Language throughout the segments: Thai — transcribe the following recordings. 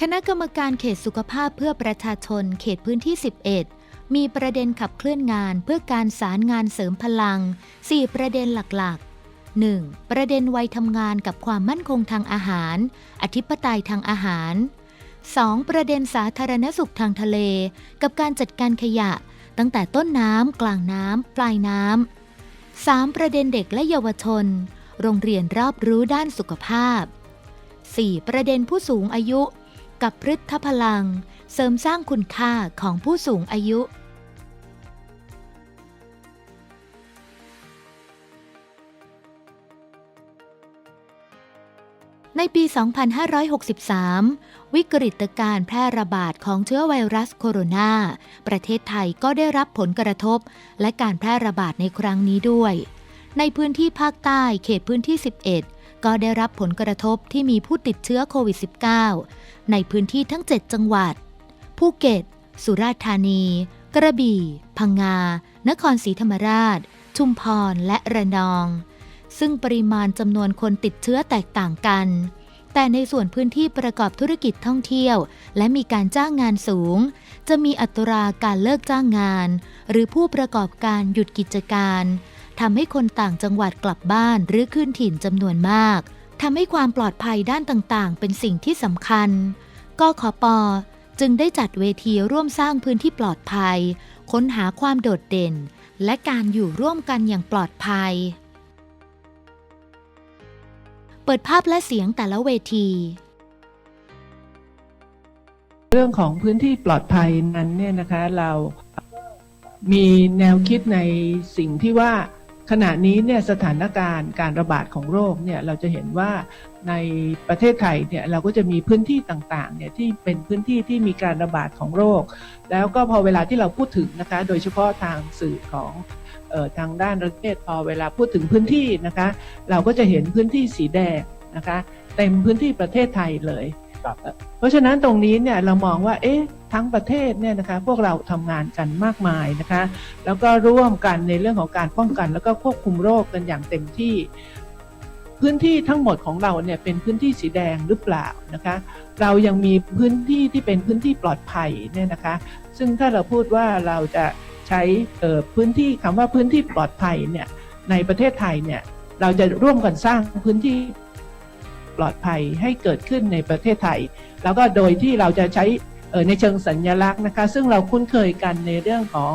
คณะกรรมการเขตสุขภาพเพื่อประชาชนเขตพื้นที่ 11 มีประเด็นขับเคลื่อนงานเพื่อการสารงานเสริมพลัง 4 ประเด็นหลักๆ 1. ประเด็นวัยทำงานกับความมั่นคงทางอาหาร อธิปไตยทางอาหาร 2. ประเด็นสาธารณสุขทางทะเล กับการจัดการขยะ ตั้งแต่ต้นน้ำ กลางน้ำ ปลายน้ำ 3. ประเด็นเด็กและเยาวชน โรงเรียนรอบรู้ด้านสุขภาพ 4. ประเด็นผู้สูงอายุ กับพฤทธพลัง เสริมสร้างคุณค่าของผู้สูงอายุ ในปี 2563 วิกฤตการแพร่ระบาดของเชื้อไวรัสโคโรนา ประเทศไทยก็ได้รับผลกระทบ และการแพร่ระบาดในครั้งนี้ด้วย ในพื้นที่ภาคใต้เขตพื้นที่ 11ก็ได้รับผลกระทบที่มีผู้ติดเชื้อโควิด -19 ในพื้นที่ทั้ง 7 จังหวัด ภูเก็ต สุราษฎร์ธานี กระบี่ พังงา นครศรีธรรมราช ชุมพร และระนอง ซึ่งปริมาณจำนวนคนติดเชื้อแตกต่างกัน แต่ในส่วนพื้นที่ประกอบธุรกิจท่องเที่ยว และมีการจ้างงานสูง จะมีอัตราการเลิกจ้างงาน หรือผู้ประกอบการหยุดกิจการทำให้คนต่างจังหวัดกลับบ้านหรือคืนถิ่นจำนวนมาก ทำให้ความปลอดภัยด้านต่างๆ เป็นสิ่งที่สำคัญ กขปจึงได้จัดเวทีร่วมสร้างพื้นที่ปลอดภัย ค้นหาความโดดเด่น และการอยู่ร่วมกันอย่างปลอดภัย เปิดภาพและเสียงแต่ละเวที เรื่องของพื้นที่ปลอดภัยนั้นเนี่ยนะคะเรามีแนวคิดในสิ่งที่ว่า ขณะนี้เนี่ยสถานการณ์การระบาดของโรคเนี่ยเราจะเห็นว่าในประเทศไทยเนี่ยเราก็จะมีพื้นที่ต่างๆเนี่ยที่เป็นพื้นที่ที่มีการระบาดของโรค แล้วก็พอเวลาที่เราพูดถึงนะคะโดยเฉพาะทางสื่อของออทางด้านประเทศพอเวลาพูดถึงพื้นที่นะคะ เราก็จะเห็นพื้นที่สีแดงนะคะเต็มพื้นที่ประเทศไทยเลย เพราะฉะนั้นตรงนี้เนี่ยเรามองว่าเอ๊ะทั้งประเทศเนี่ยนะคะพวกเราทำงานกันมากมายนะคะ แล้วก็ร่วมกันในเรื่องของการป้องกัน แล้วก็ควบคุมโรคกันอย่างเต็มที่ พื้นที่ทั้งหมดของเราเนี่ยเป็นพื้นที่สีแดงหรือเปล่านะคะ เรายังมีพื้นที่ที่เป็นพื้นที่ปลอดภัยเนี่ยนะคะ ซึ่งถ้าเราพูดว่าเราจะใช้เอ่อพื้นที่คำว่าพื้นที่ปลอดภัยเนี่ยในประเทศไทยเนี่ยเราจะร่วมกันสร้างพื้นที่ ปลอดภัยให้เกิดขึ้นในประเทศไทย แล้วก็โดยที่เราจะใช้ในเชิงสัญญลักษณ์นะคะ ซึ่งเราคุ้นเคยกันในเรื่องของ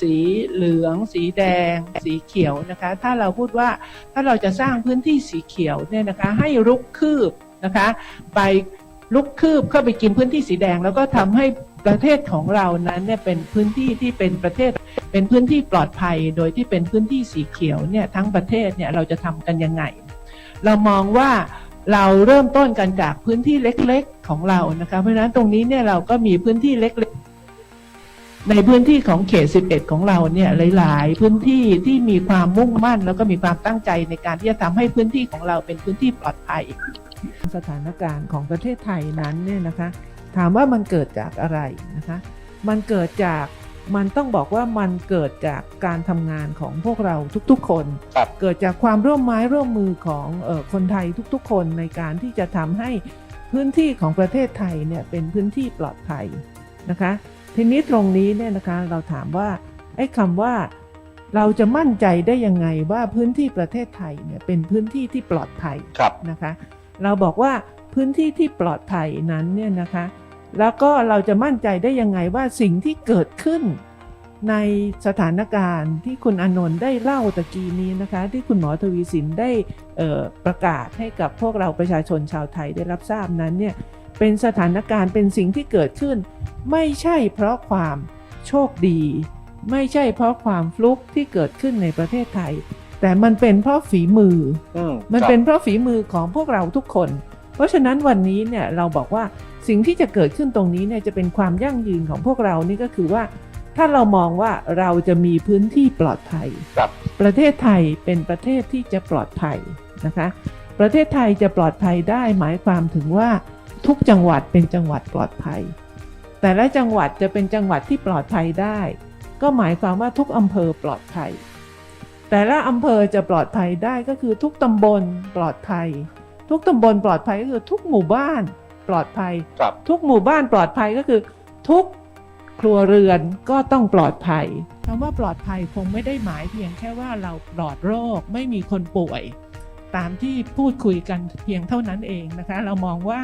สีเหลือง สีแดง สีเขียวนะคะ ถ้าเราพูดว่าถ้าเราจะสร้างพื้นที่สีเขียวเนี่ยนะคะให้รุกคืบนะคะ ไปลุกคืบเข้าไปกินพื้นที่สีแดง แล้วก็ทำให้ประเทศของเรานั้นเนี่ยเป็นพื้นที่ที่เป็นประเทศเป็นพื้นที่ปลอดภัย โดยที่เป็นพื้นที่สีเขียวเนี่ยทั้งประเทศเนี่ยเราจะทำกันยังไง เรามองว่า เราเริ่มต้นกันจากพื้นที่เล็กๆของเรานะคะเพราะฉะนั้นตรงนี้เนี่ยเราก็มีพื้นที่เล็กๆ ในพื้นที่ของเขต 11 ของเราเนี่ยหลาย ๆ พื้นที่ที่มีความมุ่งมั่น แล้วก็มีความตั้งใจในการที่จะทำให้พื้นที่ของเราเป็นพื้นที่ปลอดภัย สถานการณ์ของประเทศไทยนั้นเนี่ยนะคะ ถามว่ามันเกิดจากอะไรนะคะ มันเกิดจาก มันต้องบอกว่ามันเกิดจากการทำงานของพวกเราทุกๆ คน ครับเกิดจากความร่วมไม้ร่วมมือของเออคนไทยทุกๆ คนในการที่จะทำให้พื้นที่ของประเทศไทยเนี่ยเป็นพื้นที่ปลอดภัยนะคะ ทีนี้ตรงนี้เนี่ยนะคะเราถามว่าไอ้คำว่าเราจะมั่นใจได้ยังไงว่าพื้นที่ประเทศไทยเนี่ยเป็นพื้นที่ที่ปลอดภัยครับนะคะ เราบอกว่าพื้นที่ที่ปลอดภัยนั้นเนี่ยนะคะ แล้วก็เราจะมั่นใจได้ยังไงว่าสิ่งที่เกิดขึ้น ในสถานการณ์ที่คุณอานนท์ได้เล่าตะกี้นี้นะคะ ที่คุณหมอทวีสินได้เอ่อประกาศให้กับพวกเราประชาชนชาวไทยได้รับทราบนั้นเนี่ยเป็นสถานการณ์เป็นสิ่งที่เกิดขึ้น ไม่ใช่เพราะความโชคดี ไม่ใช่เพราะความฟลุกที่เกิดขึ้นในประเทศไทย แต่มันเป็นเพราะฝีมืออืมมันครับเป็นเพราะฝีมือของพวกเราทุกคน เพราะฉะนั้นวันนี้เนี่ยเราบอกว่าสิ่งที่จะเกิดขึ้นตรงนี้เนี่ยจะเป็นความยั่งยืนของพวกเรานี่ก็คือว่า ถ้าเรามองว่าเราจะมีพื้นที่ปลอดภัยครับประเทศไทยเป็นประเทศที่จะปลอดภัยนะคะ ประเทศไทยจะปลอดภัยได้หมายความถึงว่าทุกจังหวัดเป็นจังหวัดปลอดภัย แต่ละจังหวัดจะเป็นจังหวัดที่ปลอดภัยได้ ก็หมายความว่าทุกอำเภอปลอดภัย แต่ละอำเภอจะปลอดภัยได้ก็คือทุกตำบลปลอดภัย ทุกตำบลปลอดภัยก็คือทุกหมู่บ้านปลอดภัยครับทุกหมู่บ้านปลอดภัยก็คือ ทุก ครัวเรือนก็ต้องปลอดภัยคำว่าปลอดภัยคงไม่ได้หมายเพียงแค่ว่าเราปลอดโรคไม่มีคนป่วย ตามที่พูดคุยกันเพียงเท่านั้นเองนะคะ เรามองว่า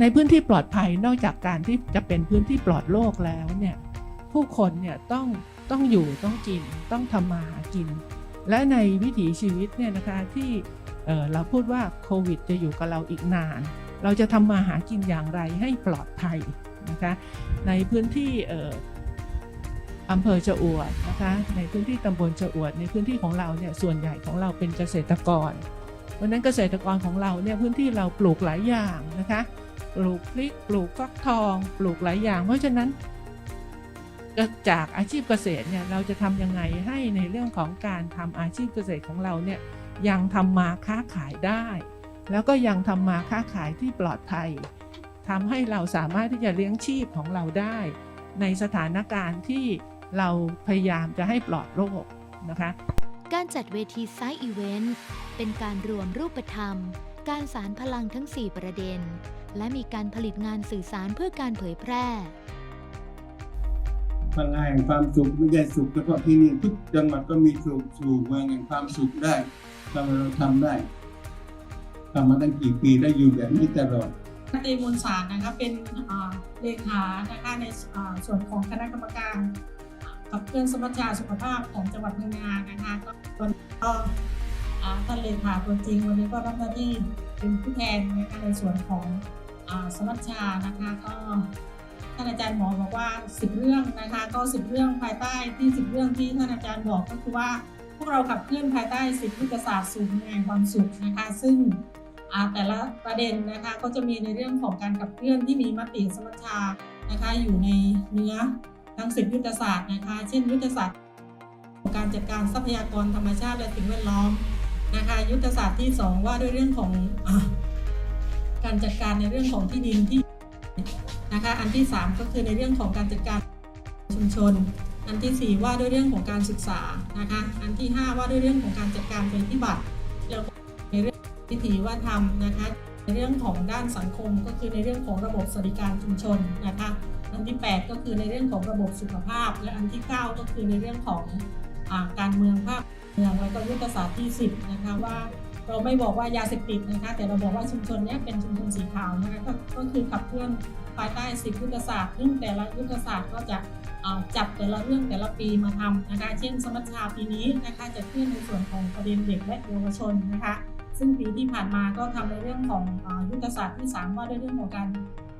ในพื้นที่ปลอดภัยนอกจากการที่จะเป็นพื้นที่ปลอดโรคแล้วเนี่ยผู้คนเนี่ยต้องต้องอยู่ต้องกินต้องทำมาหากิน และในวิถีชีวิตเนี่ยนะคะที่เอ่อเราพูดว่าโควิดจะอยู่กับเราอีกนาน เราจะทำมาหากินอย่างไรให้ปลอดภัย นะคะในพื้นที่เอำเภอชะอวดนะคะในพื้นที่ตำบลชะอวด ในพื้นที่ของเราเนี่ยส่วนใหญ่ของเราเป็นเกษตรกรเพราะฉะนั้นเกษตรกรของเราเนี่ยพื้นที่เราปลูกหลายอย่างนะคะปลูกพริกปลูกฟักทอง ปลูกหลายอย่าง เพราะฉะนั้นจากอาชีพเกษตรเนี่ยเราจะทำยังไงให้ในเรื่องของการทำอาชีพเกษตรของเราเนี่ยยังทำมาค้าขายได้ แล้วก็ยังทำมาค้าขายที่ปลอดภัย ทำให้เราสามารถที่จะเลี้ยงชีพของเราได้ ในสถานการณ์ที่เราพยายามจะให้ปลอดโรคนะคะการจัดเวทีไซต์อีเวนต์เป็นการรวมรูปธรรม การสารพลังทั้ง 4 ประเด็น และมีการผลิตงานสื่อสารเพื่อการเผยแพร่ พลังแห่งความสุขไม่ใช่สุขเฉพาะที่นี่ทุกจังหวัดก็มีสุขสู่เมืองแห่งความสุขได้ทำไมเราทำได้ทำมาตั้งกี่ปีได้อยู่แบบนี้ตลอด ตีมูลสารนะคะเป็นเลขานะคะในส่วนของคณะกรรมการกับเคลื่อนสมัชชาสุขภาพของจังหวัดพังงานะคะก็วันนี้ก็ท่านเลขาตัวจริงวันนี้ก็รับหน้าที่เป็นผู้แทนนะคะในส่วนของอสมัชชานะคะก็ท่านอาจารย์หมอบอกว่าสิบเรื่องนะคะก็สิบเรื่องภายใต้ที่สิบเรื่องที่ท่านอาจารย์บอกก็คือว่าพวกเราขับเคลื่อนภายใต้สิทธศาสตร์สู่แห่งความสุขนะคะ ซึ่ง แต่ละประเด็นนะคะก็จะมีในเรื่องของการขับเคลื่อนที่มีมติสมัชชานะคะอยู่ในเนื้อทั้งสิบยุทธศาสตร์นะคะ เช่น ยุทธศาสตร์ของการจัดการทรัพยากรธรรมชาติและสิ่งแวดล้อมนะคะยุทธศาสตร์ที่สองว่าด้วยเรื่องของอการจัดการในเรื่องของที่ดินที่นะคะอันที่สามก็คือในเรื่องของการจัดการชุมชน อันที่ 4 ว่าด้วยเรื่องของการศึกษานะคะอันที่ 5 ว่าด้วยเรื่องของการจัดการภัยพิบัติ เรื่วิถีว่าทำนะคะในเรื่องของด้านสังคมก็คือในเรื่องของระบบสวัสดิการชุมชนนะคะอันที่ 8 ก็คือในเรื่องของระบบสุขภาพ และอันที่ 9 ก็คือในเรื่องของอการเมืองภาพเมืองแล้วก็ยุทธศาสตร์ที่ 10 นะคะว่าเราไม่บอกว่ายาเสพติดนะคะแต่เราบอกว่าชุมชนนี้เป็นชุมชนสีขาวนะคะก็ก็คือขับเคลื่อนภายใต้10ยุทธศาสตร์ซึ่งแต่ละยุทธศาสตร์ก็จะจับแต่ละเรื่องแต่ละปีมาทำนะคะ เช่น สมัชชาปีนี้นะคะจะเคลื่อนในส่วนของประเด็นเด็กและเยาวชนนะคะ ซึ่งปีที่ผ่านมาก็ทำในเรื่องของยุทธศาสตร์ที่สามว่าด้วยเรื่องของการ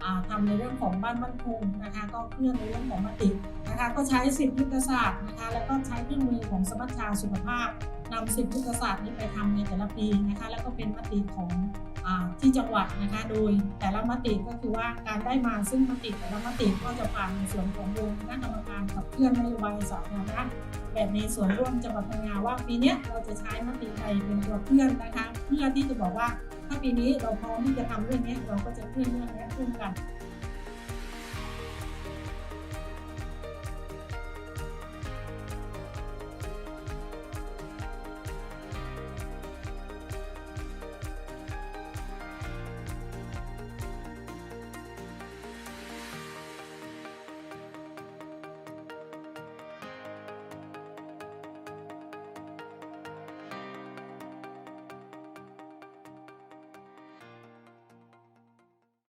อ่าทำในเรื่องของบ้านมั่นคงนะคะ ก็เคลื่อนในเรื่องของมตินะคะก็ใช้สิบยุทธศาสตร์นะคะแล้วก็ใช้เครื่องมือของสมัชชาสุขภาพนำสิบยุทธศาสตร์นี้ไปทำในแต่ละปีนะคะแล้วก็เป็นมติของอที่จังหวัดนะคะโดยแต่ละมติก็คือว่าการได้มาซึ่งมติแต่ละมติก็จะผ่านในส่วนของวงคณะกรรมการขับเคลื่อนนโยบายสาธารณะแบบในส่วนร่วมจังหวัดพังงาว่าปีนี้เราจะใช้มติใดเป็นตัวเคลื่อนนะคะ เพื่อที่จะบอกว่าถ้าปีนี้เราพร้อมที่จะทำเรื่องนี้เราก็จะเพื่อนเรื่องเนี้ยร่วมกัน